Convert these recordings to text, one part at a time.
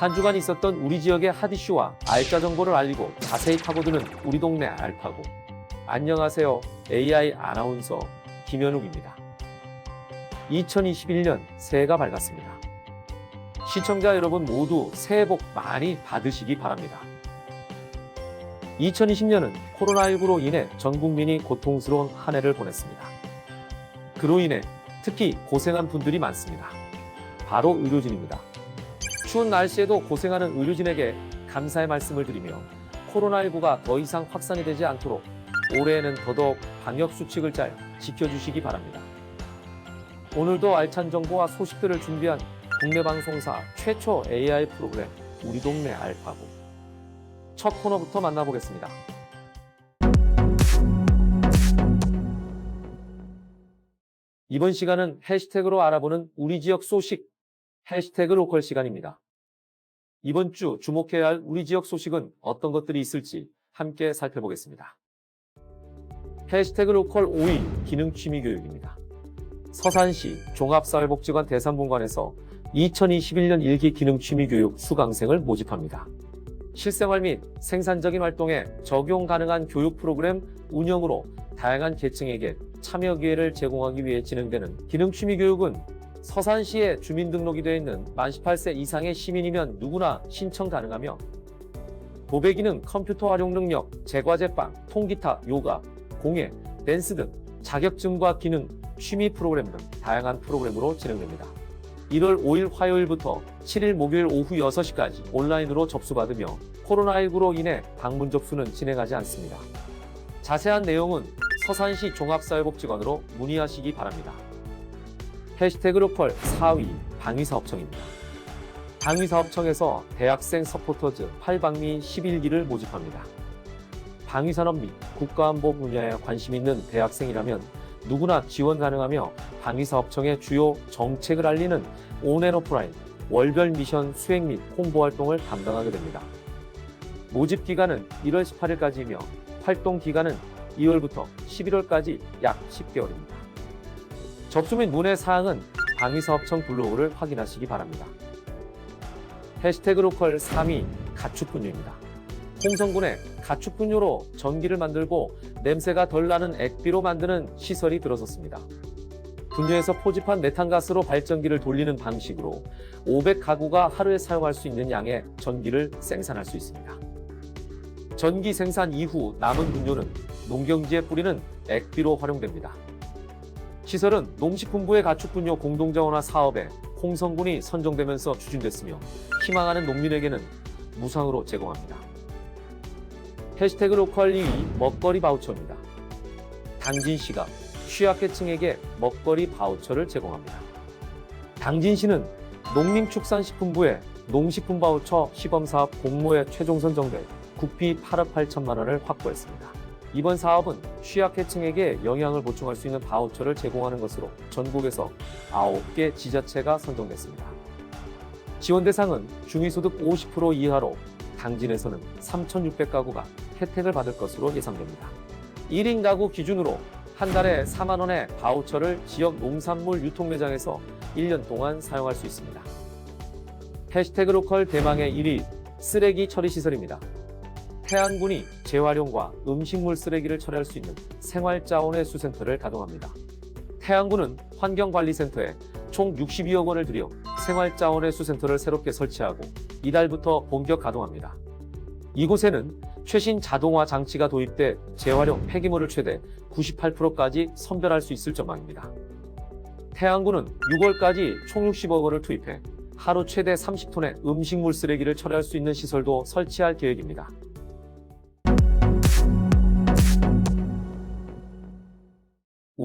한 주간 있었던 우리 지역의 핫 이슈와 알짜 정보를 알리고 자세히 파고드는 우리 동네 알파고. 안녕하세요. AI 아나운서 김현욱입니다. 2021년 새해가 밝았습니다. 시청자 여러분 모두 새해 복 많이 받으시기 바랍니다. 2020년은 코로나19로 인해 전 국민이 고통스러운 한 해를 보냈습니다. 그로 인해 특히 고생한 분들이 많습니다. 바로 의료진입니다. 추운 날씨에도 고생하는 의료진에게 감사의 말씀을 드리며 코로나19가 더 이상 확산이 되지 않도록 올해에는 더더욱 방역 수칙을 잘 지켜주시기 바랍니다. 오늘도 알찬 정보와 소식들을 준비한 국내 방송사 최초 AI 프로그램 우리 동네 알파고 첫 코너부터 만나보겠습니다. 이번 시간은 해시태그로 알아보는 우리 지역 소식 해시태그 로컬 시간입니다. 이번 주 주목해야 할 우리 지역 소식은 어떤 것들이 있을지 함께 살펴보겠습니다. 해시태그 로컬 5위 기능 취미 교육입니다. 서산시 종합사회복지관 대산분관에서 2021년 일기 기능 취미 교육 수강생을 모집합니다. 실생활 및 생산적인 활동에 적용 가능한 교육 프로그램 운영으로 다양한 계층에게 참여 기회를 제공하기 위해 진행되는 기능 취미 교육은 서산시에 주민등록이 되어 있는 만 18세 이상의 시민이면 누구나 신청 가능하며 도배 기능, 컴퓨터 활용 능력, 제과제빵, 통기타, 요가, 공예, 댄스 등 자격증과 기능, 취미 프로그램 등 다양한 프로그램으로 진행됩니다. 1월 5일 화요일부터 7일 목요일 오후 6시까지 온라인으로 접수받으며 코로나19로 인해 방문 접수는 진행하지 않습니다. 자세한 내용은 서산시 종합사회복지관으로 문의하시기 바랍니다. 해시태그 로컬 4위 방위사업청입니다. 방위사업청에서 대학생 서포터즈 8방미 11기를 모집합니다. 방위산업 및 국가안보 분야에 관심 있는 대학생이라면 누구나 지원 가능하며 방위사업청의 주요 정책을 알리는 온앤오프라인 월별 미션 수행 및 홍보 활동을 담당하게 됩니다. 모집 기간은 1월 18일까지이며 활동 기간은 2월부터 11월까지 약 10개월입니다. 접수 및 문의 사항은 방위사업청 블로그를 확인하시기 바랍니다. 해시태그 로컬 3위 가축분유입니다. 홍성군에 가축분유로 전기를 만들고 냄새가 덜 나는 액비로 만드는 시설이 들어섰습니다. 분유에서 포집한 메탄가스로 발전기를 돌리는 방식으로 500가구가 하루에 사용할 수 있는 양의 전기를 생산할 수 있습니다. 전기 생산 이후 남은 분유는 농경지에 뿌리는 액비로 활용됩니다. 시설은 농식품부의 가축분유 공동자원화 사업에 홍성군이 선정되면서 추진됐으며 희망하는 농민에게는 무상으로 제공합니다. 해시태그 로컬 2위 먹거리 바우처입니다. 당진시가 취약계층에게 먹거리 바우처를 제공합니다. 당진시는 농림축산식품부의 농식품 바우처 시범사업 공모에 최종 선정돼 국비 8억 8천만 원을 확보했습니다. 이번 사업은 취약계층에게 영양을 보충할 수 있는 바우처를 제공하는 것으로 전국에서 9개 지자체가 선정됐습니다. 지원 대상은 중위소득 50% 이하로 당진에서는 3,600가구가 혜택을 받을 것으로 예상됩니다. 1인 가구 기준으로 한 달에 4만 원의 바우처를 지역 농산물 유통 매장에서 1년 동안 사용할 수 있습니다. 해시태그 로컬 대망의 1위 쓰레기 처리 시설입니다. 태안군이 재활용과 음식물 쓰레기를 처리할 수 있는 생활자원의 수센터를 가동합니다. 태안군은 환경관리센터에 총 62억 원을 들여 생활자원의 수센터를 새롭게 설치하고 이달부터 본격 가동합니다. 이곳에는 최신 자동화 장치가 도입돼 재활용 폐기물을 최대 98%까지 선별할 수 있을 전망입니다. 태안군은 6월까지 총 60억 원을 투입해 하루 최대 30톤의 음식물 쓰레기를 처리할 수 있는 시설도 설치할 계획입니다.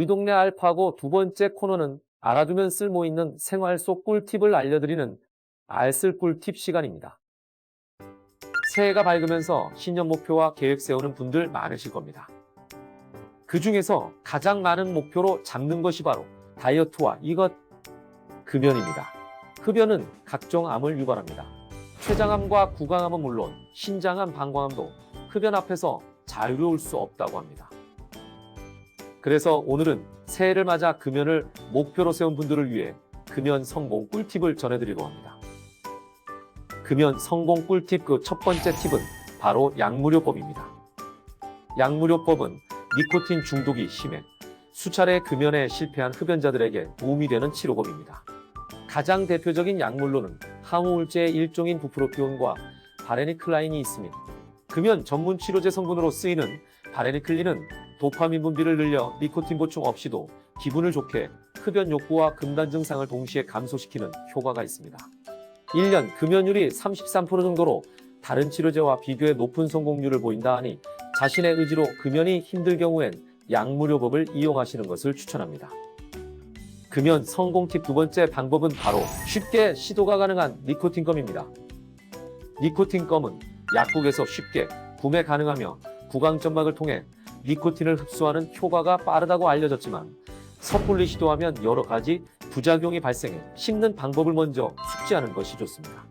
우리 동네 알파고 두 번째 코너는 알아두면 쓸모 있는 생활 속 꿀팁을 알려드리는 알쓸 꿀팁 시간입니다. 새해가 밝으면서 신년 목표와 계획 세우는 분들 많으실 겁니다. 그 중에서 가장 많은 목표로 잡는 것이 바로 다이어트와 이것 급연입니다. 흡연은 각종 암을 유발합니다. 췌장암과 구강암은 물론 신장암, 방광암도 흡연 앞에서 자유로울 수 없다고 합니다. 그래서 오늘은 새해를 맞아 금연을 목표로 세운 분들을 위해 금연 성공 꿀팁을 전해드리려고 합니다. 금연 성공 꿀팁 그 첫 번째 팁은 바로 약무료법입니다. 약무료법은 니코틴 중독이 심해 수차례 금연에 실패한 흡연자들에게 도움이 되는 치료법입니다. 가장 대표적인 약물로는 항우울제의 일종인 부프로피온과 바레니클라인이 있으며 금연 전문 치료제 성분으로 쓰이는 바레니클린은 도파민 분비를 늘려 니코틴 보충 없이도 기분을 좋게 흡연 욕구와 금단 증상을 동시에 감소시키는 효과가 있습니다. 1년 금연율이 33% 정도로 다른 치료제와 비교해 높은 성공률을 보인다 하니 자신의 의지로 금연이 힘들 경우엔 약무료법을 이용하시는 것을 추천합니다. 금연 성공 팁 두 번째 방법은 바로 쉽게 시도가 가능한 니코틴 껌입니다. 니코틴 껌은 약국에서 쉽게 구매 가능하며 구강점막을 통해 니코틴을 흡수하는 효과가 빠르다고 알려졌지만 섣불리 시도하면 여러 가지 부작용이 발생해 씹는 방법을 먼저 숙지하는 것이 좋습니다.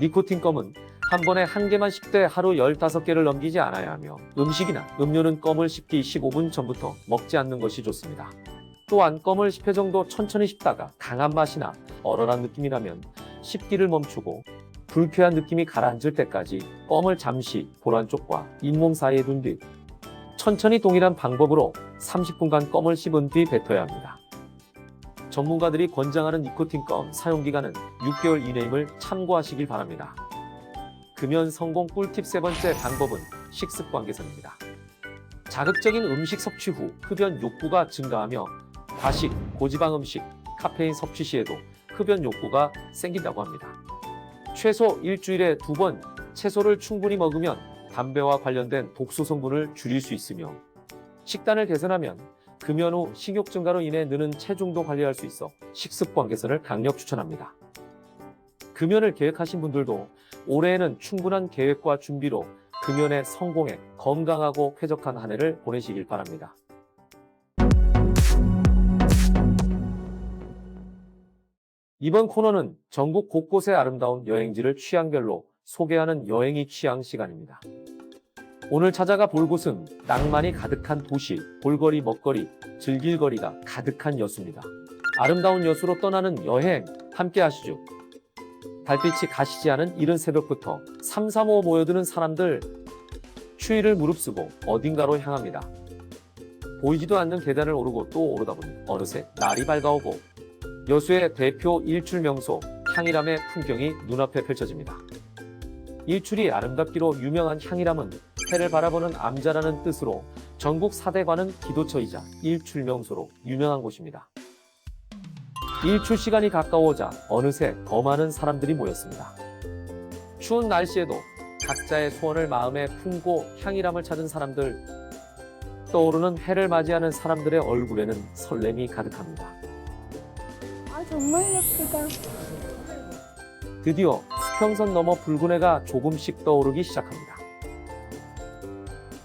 니코틴 껌은 한 번에 한 개만 씹되 하루 15개를 넘기지 않아야 하며 음식이나 음료는 껌을 씹기 15분 전부터 먹지 않는 것이 좋습니다. 또한 껌을 10회 정도 천천히 씹다가 강한 맛이나 얼얼한 느낌이 나면 씹기를 멈추고 불쾌한 느낌이 가라앉을 때까지 껌을 잠시 볼 안쪽과 잇몸 사이에 둔 뒤 천천히 동일한 방법으로 30분간 껌을 씹은 뒤 뱉어야 합니다. 전문가들이 권장하는 니코틴 껌 사용 기간은 6개월 이내임을 참고하시길 바랍니다. 금연 성공 꿀팁 세 번째 방법은 식습관 개선입니다. 자극적인 음식 섭취 후 흡연 욕구가 증가하며 과식, 고지방 음식, 카페인 섭취 시에도 흡연 욕구가 생긴다고 합니다. 최소 일주일에 두 번 채소를 충분히 먹으면 담배와 관련된 독소 성분을 줄일 수 있으며 식단을 개선하면 금연 후 식욕 증가로 인해 느는 체중도 관리할 수 있어 식습관 개선을 강력 추천합니다. 금연을 계획하신 분들도 올해에는 충분한 계획과 준비로 금연에 성공해 건강하고 쾌적한 한 해를 보내시길 바랍니다. 이번 코너는 전국 곳곳의 아름다운 여행지를 취향별로 소개하는 여행이 취향 시간입니다. 오늘 찾아가 볼 곳은 낭만이 가득한 도시, 볼거리, 먹거리, 즐길거리가 가득한 여수입니다. 아름다운 여수로 떠나는 여행 함께 하시죠. 달빛이 가시지 않은 이른 새벽부터 삼삼오오 모여드는 사람들 추위를 무릅쓰고 어딘가로 향합니다. 보이지도 않는 계단을 오르고 또 오르다 보니 어느새 날이 밝아오고 여수의 대표 일출 명소 향일암의 풍경이 눈앞에 펼쳐집니다. 일출이 아름답기로 유명한 향일암은 해를 바라보는 암자라는 뜻으로 전국 4대 관은 기도처이자 일출 명소로 유명한 곳입니다. 일출 시간이 가까워오자 어느새 더 많은 사람들이 모였습니다. 추운 날씨에도 각자의 소원을 마음에 품고 향일암을 찾은 사람들, 떠오르는 해를 맞이하는 사람들의 얼굴에는 설렘이 가득합니다. 아 정말 예쁘다. 드디어 수평선 넘어 붉은 해가 조금씩 떠오르기 시작합니다.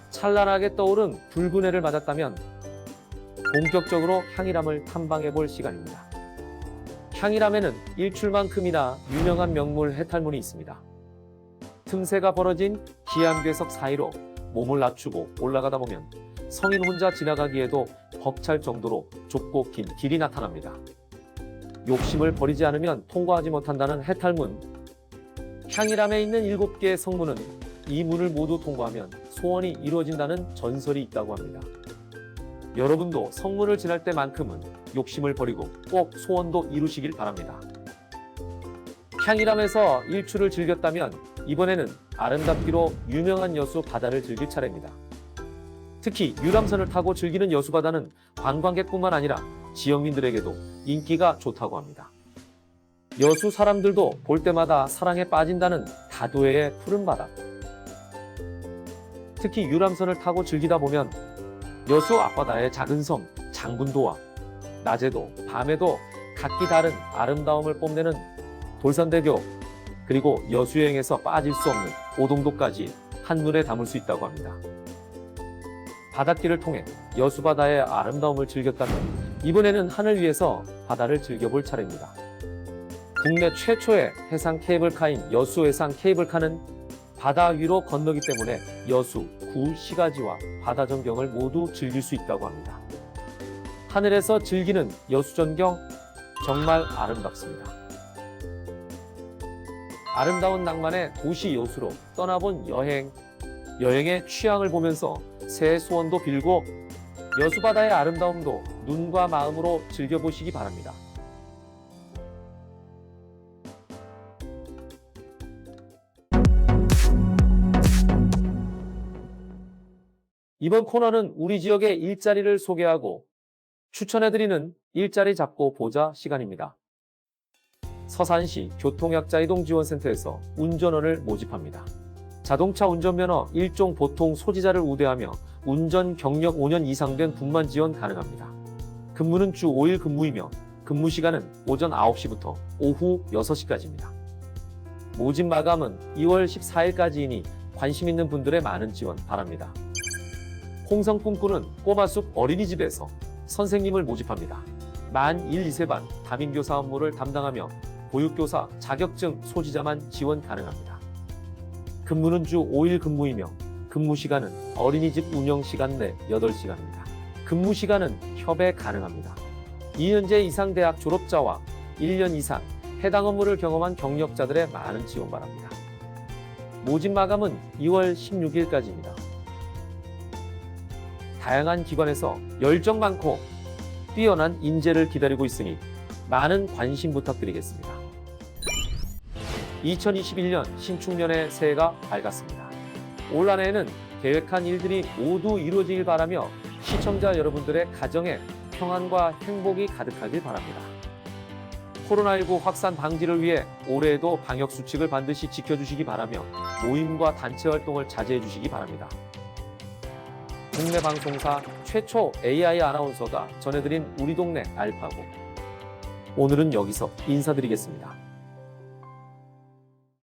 찬란하게 떠오른 붉은 해를 맞았다면 본격적으로 향일암을 탐방해 볼 시간입니다. 향일암에는 일출만큼이나 유명한 명물 해탈문이 있습니다. 틈새가 벌어진 기암괴석 사이로 몸을 낮추고 올라가다 보면 성인 혼자 지나가기에도 벅찰 정도로 좁고 긴 길이 나타납니다. 욕심을 버리지 않으면 통과하지 못한다는 해탈문. 향일암에 있는 일곱 개의 성문은 이 문을 모두 통과하면 소원이 이루어진다는 전설이 있다고 합니다. 여러분도 성문을 지날 때만큼은 욕심을 버리고 꼭 소원도 이루시길 바랍니다. 향일암에서 일출을 즐겼다면 이번에는 아름답기로 유명한 여수 바다를 즐길 차례입니다. 특히 유람선을 타고 즐기는 여수 바다는 관광객뿐만 아니라 지역민들에게도 인기가 좋다고 합니다. 여수 사람들도 볼 때마다 사랑에 빠진다는 다도해의 푸른 바다. 특히 유람선을 타고 즐기다 보면 여수 앞바다의 작은 섬 장군도와 낮에도 밤에도 각기 다른 아름다움을 뽐내는 돌산대교 그리고 여수여행에서 빠질 수 없는 오동도까지 한눈에 담을 수 있다고 합니다. 바닷길을 통해 여수바다의 아름다움을 즐겼다면 이번에는 하늘 위에서 바다를 즐겨볼 차례입니다. 국내 최초의 해상 케이블카인 여수 해상 케이블카는 바다 위로 건너기 때문에 여수, 구, 시가지와 바다 전경을 모두 즐길 수 있다고 합니다. 하늘에서 즐기는 여수 전경 정말 아름답습니다. 아름다운 낭만의 도시 여수로 떠나본 여행. 여행의 취향을 보면서 새 소원도 빌고 여수 바다의 아름다움도 눈과 마음으로 즐겨보시기 바랍니다. 이번 코너는 우리 지역의 일자리를 소개하고 추천해드리는 일자리 잡고 보자 시간입니다. 서산시 교통약자이동지원센터에서 운전원을 모집합니다. 자동차 운전면허 1종 보통 소지자를 우대하며 운전 경력 5년 이상 된 분만 지원 가능합니다. 근무는 주 5일 근무이며 근무 시간은 오전 9시부터 오후 6시까지입니다. 모집 마감은 2월 14일까지이니 관심 있는 분들의 많은 지원 바랍니다. 홍성 꿈꾸는 꼬마숲 어린이집에서 선생님을 모집합니다. 만 1, 2세 반 다민교사 업무를 담당하며 보육교사 자격증 소지자만 지원 가능합니다. 근무는 주 5일 근무이며 근무 시간은 어린이집 운영 시간 내 8시간입니다. 근무 시간은 협의 가능합니다. 2년제 이상 대학 졸업자와 1년 이상 해당 업무를 경험한 경력자들의 많은 지원 바랍니다. 모집 마감은 2월 16일까지입니다. 다양한 기관에서 열정 많고 뛰어난 인재를 기다리고 있으니 많은 관심 부탁드리겠습니다. 2021년 신축년의 새해가 밝았습니다. 올 한 해에는 계획한 일들이 모두 이루어지길 바라며 시청자 여러분들의 가정에 평안과 행복이 가득하길 바랍니다. 코로나19 확산 방지를 위해 올해에도 방역 수칙을 반드시 지켜주시기 바라며 모임과 단체 활동을 자제해 주시기 바랍니다. 국내 방송사 최초 AI 아나운서가 전해드린 우리 동네 알파고. 오늘은 여기서 인사드리겠습니다.